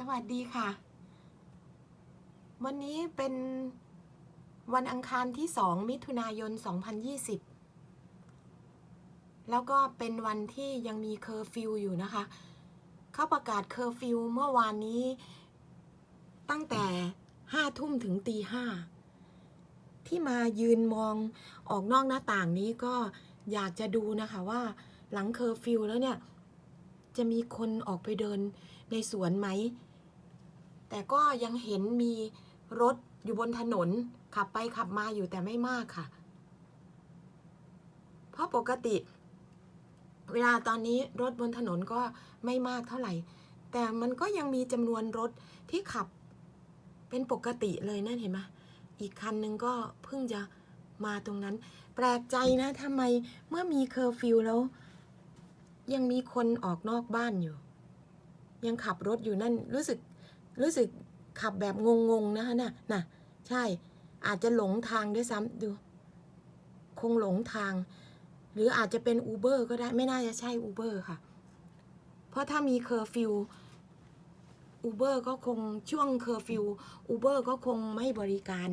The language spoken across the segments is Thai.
สวัสดีค่ะ วันนี้เป็นวันอังคารที่ 2 มิถุนายน 2020 แล้วก็เป็นวันที่ยังมีเคอร์ฟิวอยู่นะคะ เขาประกาศเคอร์ฟิวเมื่อวานนี้ ตั้งแต่ห้าทุ่มถึงตีห้าที่มายืนมองออกนอกหน้าต่างนี้ก็อยากจะดูนะคะว่าหลังเคอร์ฟิวแล้วเนี่ย จะมีคนออกไปเดินในสวนไหม แต่ก็ยังเห็นมีรถอยู่บนถนน ขับไปขับมาอยู่แต่ไม่มากค่ะ เพราะปกติ เวลาตอนนี้รถบนถนนก็ไม่มากเท่าไหร่ แต่มันก็ยังมีจำนวนรถที่ขับเป็นปกติเลยนั่นเห็นไหมอีกคันนึงก็เพิ่งจะมาตรงนั้น แปลกใจนะทำไมเมื่อมีเคอร์ฟิวแล้ว ยังมีคนออกนอกบ้านอยู่ ยังขับรถอยู่นั่นรู้สึก รู้สึกขับแบบงงๆนะคะน่ะน่ะใช่ อาจจะหลงทางด้วยซ้ำดู คงหลงทาง หรืออาจจะเป็นอูเบอร์ก็ได้ ไม่น่าจะใช่อูเบอร์ค่ะ เพราะถ้ามีเคอร์ฟิวอูเบอร์ก็คงช่วงเคอร์ฟิวอูเบอร์ก็คงไม่บริการ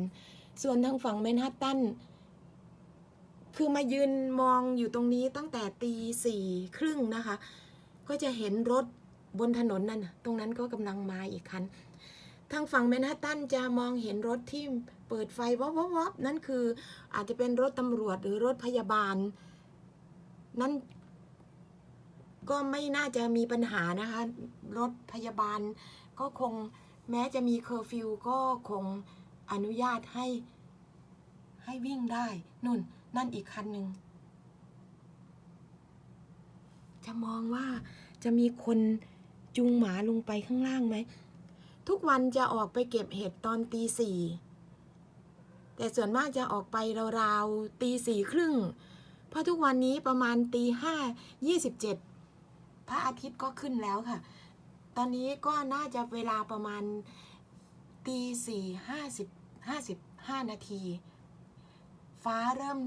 ส่วนทางฝั่งแมนฮัตตันคือมายืนมองอยู่ตรงนี้ตั้งแต่ตีสี่ครึ่งนะคะ ก็จะเห็นรถ บนถนนนั่นตรงนั้นก็กำลังมาอีกคันทางฝั่งแมนฮัตตันจะมองเห็นรถที่เปิดไฟวับวับวับนั่นคืออาจจะเป็นรถตำรวจหรือรถพยาบาล นั่นก็ไม่น่าจะมีปัญหานะคะ รถพยาบาลก็คงแม้จะมีเคอร์ฟิวก็คงอนุญาตให้ให้วิ่งได้นุ่น นั่นอีกคันหนึ่งจะมองว่าจะมีคน จูงหมาลงไปข้างล่างไหม ทุกวันจะออกไปเก็บเห็ดตอนตีสี่แต่ส่วนมากจะออกไปราวๆตีสี่ครึ่ง เพราะทุกวันนี้ประมาณตีห้ายี่สิบเจ็ดพระอาทิตย์ก็ขึ้นแล้วค่ะ ตอนนี้ก็น่าจะเวลาประมาณตีสี่ห้าสิบห้าสิบห้านาที ฟ้าเริ่ม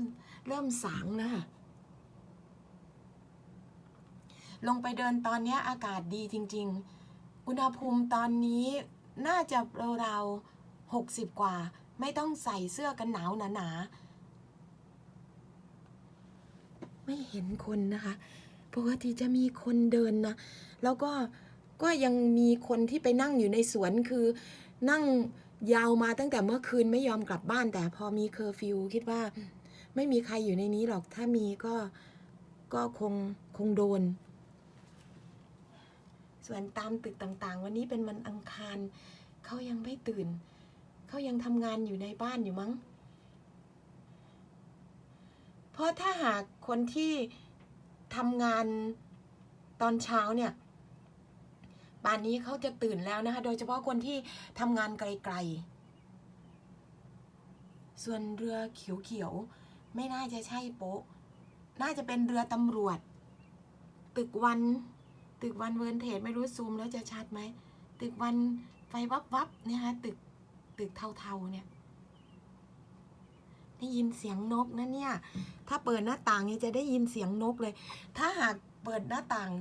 เริ่มสางแล้วค่ะ ลงไปเดินตอนนี้อากาศดีจริง ๆ อุณหภูมิตอนนี้น่าจะราวๆหกสิบกว่า ไม่ต้องใส่เสื้อกันหนาวหนาๆไม่เห็นคนนะคะปกติจะมีคนเดินนะ แล้วก็ก็ยังมีคนที่ไปนั่งอยู่ในสวนคือนั่งยาวมาตั้งแต่เมื่อคืนไม่ยอมกลับบ้าน แต่พอมีเคอร์ฟิวคิดว่า ไม่มีใครอยู่ในนี้หรอกถ้ามีก็ก็คงคงโดน ส่วนตามตึกต่างๆ วันนี้เป็นวันอังคารเขายังไม่ตื่น เขายังทำงานอยู่ในบ้านอยู่มั้ง เพราะถ้าหากคนที่ทำงานตอนเช้าเนี่ยป่านนี้เขาจะตื่นแล้วนะคะ โดยเฉพาะคนที่ทำงานไกลๆ ส่วนเรือเขียวๆ ไม่น่าจะใช่โป๊ะ น่าจะเป็นเรือตำรวจ ตึกวัน ตึกวันเวิร์นเทจไม่รู้ซูมแล้วจะชัดไหม ตึกวันไฟวับวับเนี่ยฮะตึกตึกเทาๆเนี่ยได้ยินเสียงนกนะเนี่ย ถ้าเปิดหน้าต่างเนี่ยจะได้ยินเสียงนกเลย ถ้าหากเปิดหน้าต่าง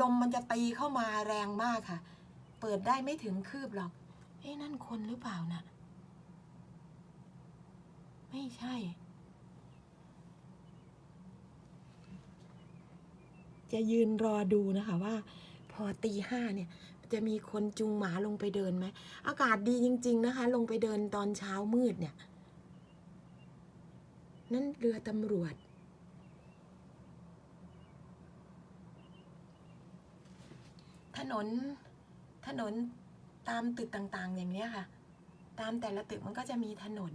ลมมันจะตีเข้ามาแรงมากค่ะ เปิดได้ไม่ถึงคืบหรอกเอ้นั่นคนหรือเปล่านะ่ะ ไม่ใช่ จะยืนรอดูนะคะว่า พอตีห้าเนี่ย จะมีคนจูงหมาลงไปเดินไหม อากาศดีจริง ๆ นะคะ ลงไปเดินตอนเช้ามืดเนี่ย นั่นเรือตำรวจ ถนนถนนตามตึกต่าง ๆ อย่างเนี้ยค่ะ ตามแต่ละตึกมันก็จะมีถนน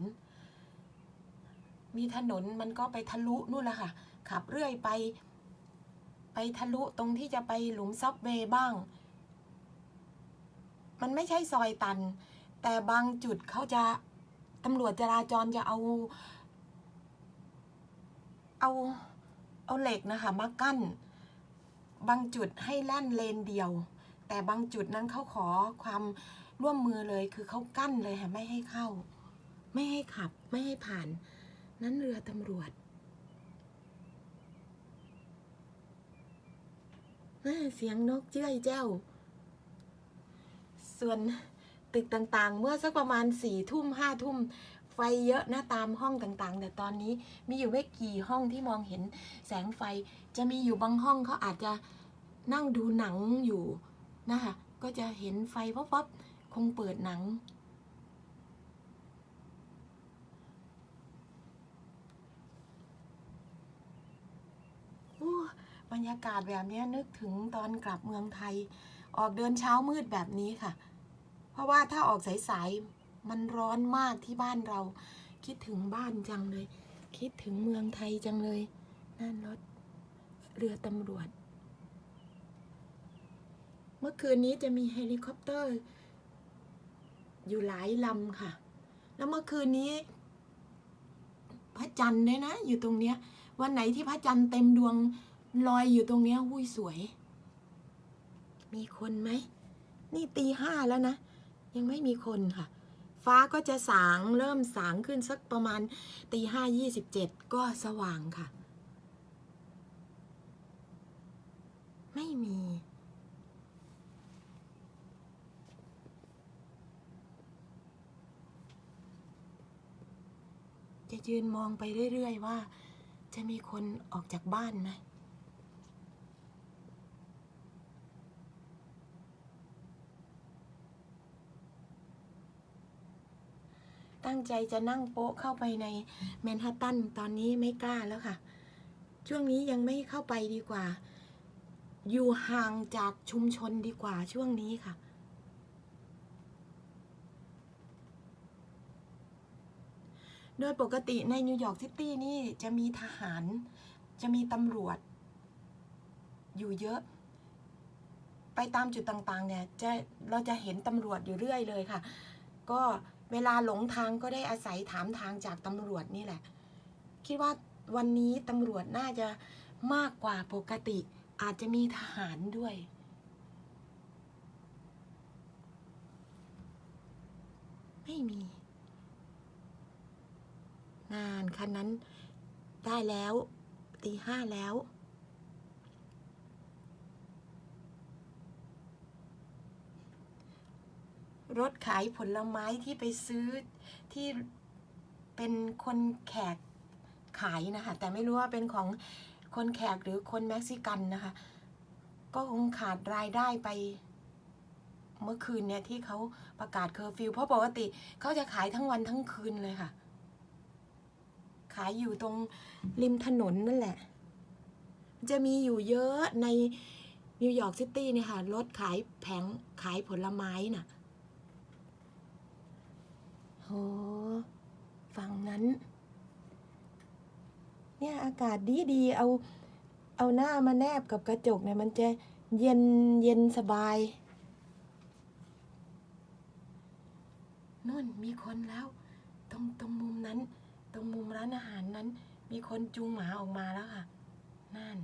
มีถนนมันก็ไปทะลุนู่นแหละค่ะ ขับเรื่อยไป ไปทะลุตรงที่จะไปหลุมซับเวย์บ้าง มันไม่ใช่ซอยตัน แต่บางจุดเขาจะตำรวจจราจรจะเอา เอาเอาเหล็กนะคะมากั้น บางจุดให้แล่นเลนเดียว แต่บางจุดนั้นเขาขอความร่วมมือเลยคือเขากั้นเลยค่ะไม่ให้เข้า ไม่ให้ขับไม่ให้ผ่าน นั้นเรือตำรวจแม่ เสียงนกเจ้ยแจ้วส่วนตึกต่างๆ เมื่อสักประมาณสี่ทุ่มห้าทุ่มไฟเยอะนะตามห้องต่างๆ แต่ตอนนี้มีอยู่ไม่กี่ห้องที่มองเห็นแสงไฟ จะมีอยู่บางห้องเขาอาจจะนั่งดูหนังอยู่นะคะก็จะเห็นไฟวับๆคงเปิดหนัง อู้บ รรยากาศแบบนี้นึกถึงตอนกลับเมืองไทย ออกเดินเช้ามืดแบบนี้ค่ะ เพราะว่าถ้าออกสายๆมันร้อนมากที่บ้านเรา คิดถึงบ้านจังเลย คิดถึงเมืองไทยจังเลยนั่นรถเรือตำรวจ เมื่อคืนนี้จะมีเฮลิคอปเตอร์ อยู่หลายลำค่ะ แล้วเมื่อคืนนี้ พระจันทร์ด้วยนะ อยู่ตรงเนี้ย วันไหนที่พระจันทร์เต็มดวง ลอยอยู่ตรงเนี้ยหุ้ยสวย มีคนไหม นี่ตีห้าแล้วนะ ยังไม่มีคนค่ะ ฟ้าก็จะสางเริ่มสางขึ้นสักประมาณตีห้ายี่สิบเจ็ดก็สว่างค่ะ ไม่มีจะยืนมองไปเรื่อย ๆ ว่า จะมีคนออกจากบ้านไหม ตั้งใจจะนั่งโป๊ะเข้าไปในแมนฮัตตันตอนนี้ไม่กล้าแล้วค่ะ ช่วงนี้ยังไม่เข้าไปดีกว่า อยู่ห่างจากชุมชนดีกว่าช่วงนี้ค่ะโดยปกติในนิวยอร์กซิตี้นี่จะมีทหารจะมีตำรวจ อยู่เยอะ ไปตามจุดต่างๆเนี่ยจะเราจะเห็นตำรวจอยู่เรื่อยเลยค่ะ ก็เวลาหลงทางก็ได้อาศัยถามทางจากตำรวจนี่แหละ คิดว่าวันนี้ตำรวจน่าจะมากกว่าปกติ อาจจะมีทหารด้วย ไม่มีงานคันนั้นได้แล้วตีห้าแล้ว รถขายผลไม้ที่ไปซื้อที่เป็นคนแขกขายนะคะ แต่ไม่รู้ว่าเป็นของคนแขกหรือคนเม็กซิกันนะคะ ก็คงขาดรายได้ไปเมื่อคืนเนี่ยที่เขาประกาศเคอร์ฟิวเพราะปกติเขาจะขายทั้งวันทั้งคืนเลยค่ะ ขายอยู่ตรงริมถนนนั่นแหละ จะมีอยู่เยอะในนิวยอร์กซิตี้เนี่ยค่ะรถขายแผงขายผลไม้น่ะ โหฝั่งนั้น เนี่ยอากาศดีดีเอาเอาหน้ามาแนบกับกระจกเนี่ยมันจะเย็นเย็นสบายนู่นมีคนแล้ว ตรงตรงมุมนั้น ตรงมุมร้านอาหารนั้น มีคนจูงหมาออกมาแล้วค่ะ นั่น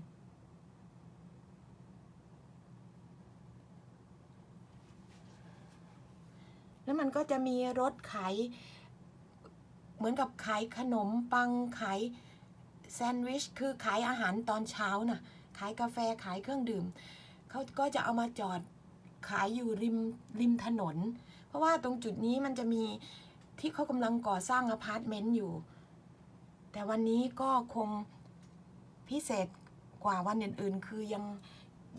แล้วมันก็จะมีรถขายเหมือนกับขายขนมปังขายแซนด์วิชคือขายอาหารตอนเช้าน่ะขายกาแฟขายเครื่องดื่มเขาก็จะเอามาจอดขายอยู่ริมริมถนน เพราะว่าตรงจุดนี้มันจะมีที่เขากำลังก่อสร้างอพาร์ตเมนต์อยู่ แต่วันนี้ก็คงพิเศษกว่าวันอื่นๆ คือยัง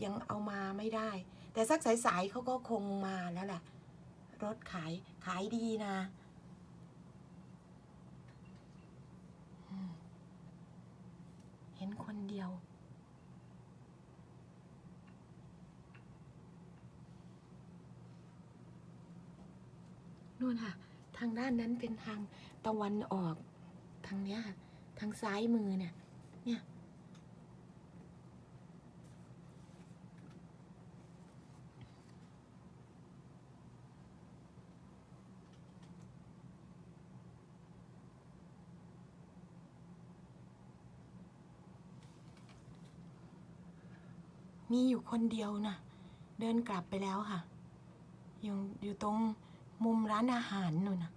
ยังเอามาไม่ได้ แต่สักสายๆเขาก็คงมาแล้วแหละ รถขายขายดีนะเห็นคนเดียว นู่นค่ะ ทางด้านนั้นเป็นทางตะวันออก ทางเนี้ยค่ะทางซ้ายมือเนี่ย เนี่ย มีอยู่คนเดียวนะเดินกลับไปแล้วค่ะ อยู่อยู่ตรงมุมร้านอาหารนู่นนะ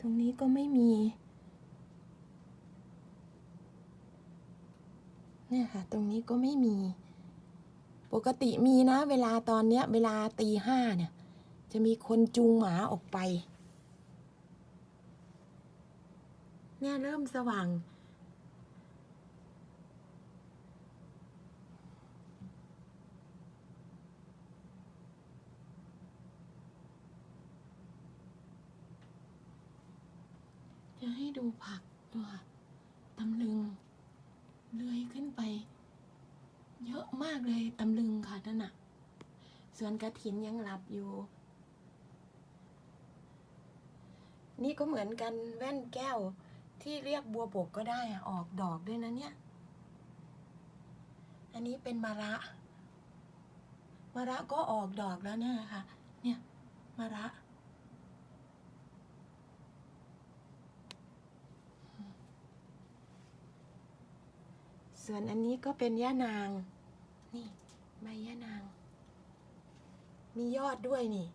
ตรงนี้ก็ไม่มี เนี่ยค่ะ ตรงนี้ก็ไม่มี ปกติมีนะ เวลาตอนเนี้ย เวลาตีห้าเนี่ย จะมีคนจูงหมาออกไป เนี่ยเริ่มสว่าง จะให้ดูผักดูค่ะตำลึงเลื้อยขึ้นไป เยอะมากเลยตำลึงค่ะนั่นน่ะ ส่วนกระถินยังหลับอยู่นี่ก็เหมือนกันแว่นแก้ว ที่เรียกบัวบกก็ได้อะออกดอกด้วยนะเนี่ย อันนี้เป็นมะระมะระก็ออกดอกแล้วเนี่ยค่ะเนี่ยมะระ ส่วนอันนี้ก็เป็นย่านาง นี่ใบย่านาง มียอดด้วยนี่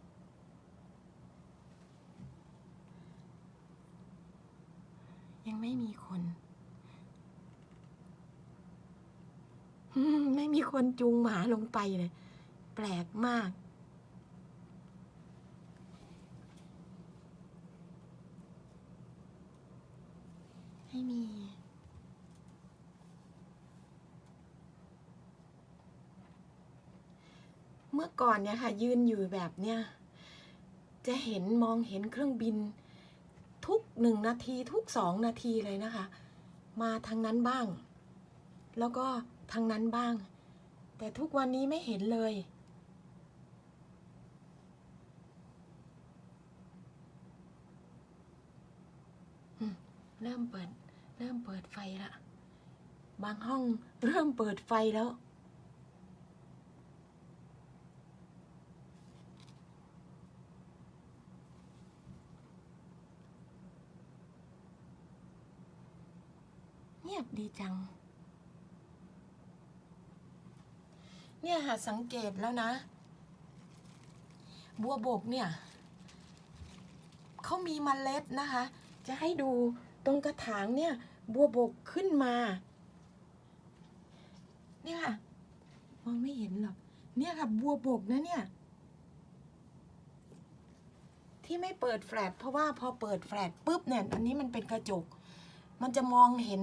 ยังไม่มีคน ไม่มีคนจูงหมาลงไปเลย แปลกมาก ไม่มีเมื่อก่อนเนี่ยค่ะ ยืนอยู่แบบเนี้ยจะเห็นมองเห็นเครื่องบิน ทุกหนึ่งนาทีทุกสองนาทีเลยนะคะ มาทางนั้นบ้าง แล้วก็ทางนั้นบ้าง แต่ทุกวันนี้ไม่เห็นเลย เริ่มเปิด เริ่มเปิดไฟละ บางห้องเริ่มเปิดไฟแล้ว งียบดีจัง เนี่ยค่ะสังเกตแล้วนะ บัวบกเนี่ยเขามีมเมล็ดนะคะ จะให้ดูตรงกระถางเนี่ย บัวบกขึ้นมา เนี่ยค่ะมองไม่เห็นหรอกเนี่ยค่ะบัวบกนะเนี่ย ที่ไม่เปิดแฟลชเพราะว่าพอเปิดแฟลชปุ๊บเนี่ยอันนี้มันเป็นกระจก มันจะมองเห็น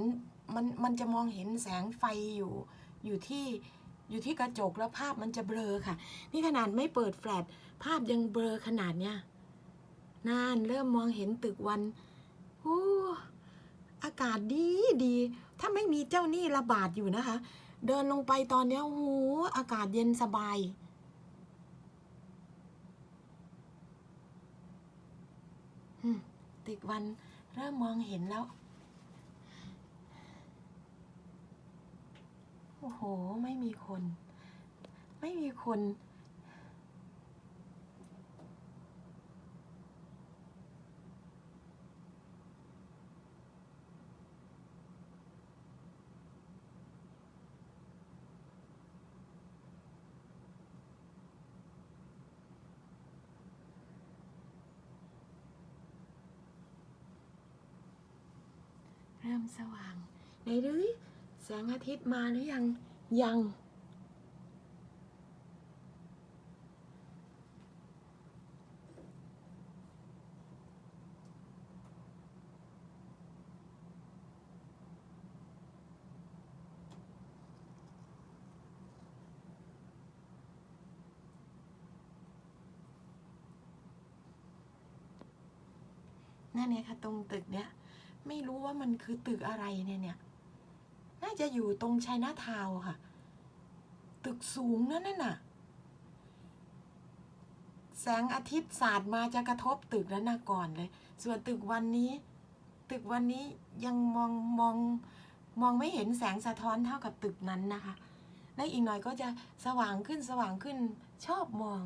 มันมันจะมองเห็นแสงไฟอยู่อยู่ที่อยู่ที่กระจกแล้วภาพมันจะเบลอค่ะ นี่ขนาดไม่เปิดแฟลชภาพยังเบลอขนาดเนี้ยนานเริ่มมองเห็นตึกวันอู้อากาศดีดี ถ้าไม่มีเจ้าหนี้ระบาดอยู่นะคะ เดินลงไปตอนเนี้ยโอ้โหอากาศเย็นสบาย ตึกวันเริ่มมองเห็นแล้ว อ้โห ไม่มีคน ไม่มีคน เริ่มสว่าง ไหนดูดิ แสงอาทิตย์มาหรือยัง ยัง นั่นเนี่ยค่ะ ตรงตึกเนี้ย ไม่รู้ว่ามันคือตึกอะไรเนี่ยเนี่ย น่าจะอยู่ตรงชัยนาทาวค่ะ ตึกสูงนั่นน่ะ แสงอาทิตย์สาดมาจะกระทบตึกนั้นนะก่อนเลย ส่วนตึกวันนี้ ตึกวันนี้ยังมองมองมองไม่เห็นแสงสะท้อนเท่ากับตึกนั้นนะคะ และอีกหน่อยก็จะสว่างขึ้นสว่างขึ้นชอบมอง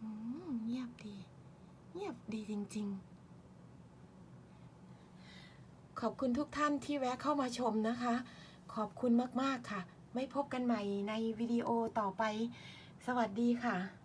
อืม เงียบดี เงียบดีจริง ๆ ขอบคุณทุกท่านที่แวะเข้ามาชมนะคะ ขอบคุณมาก ๆ ค่ะ ไม่พบกันใหม่ในวิดีโอต่อไป สวัสดีค่ะ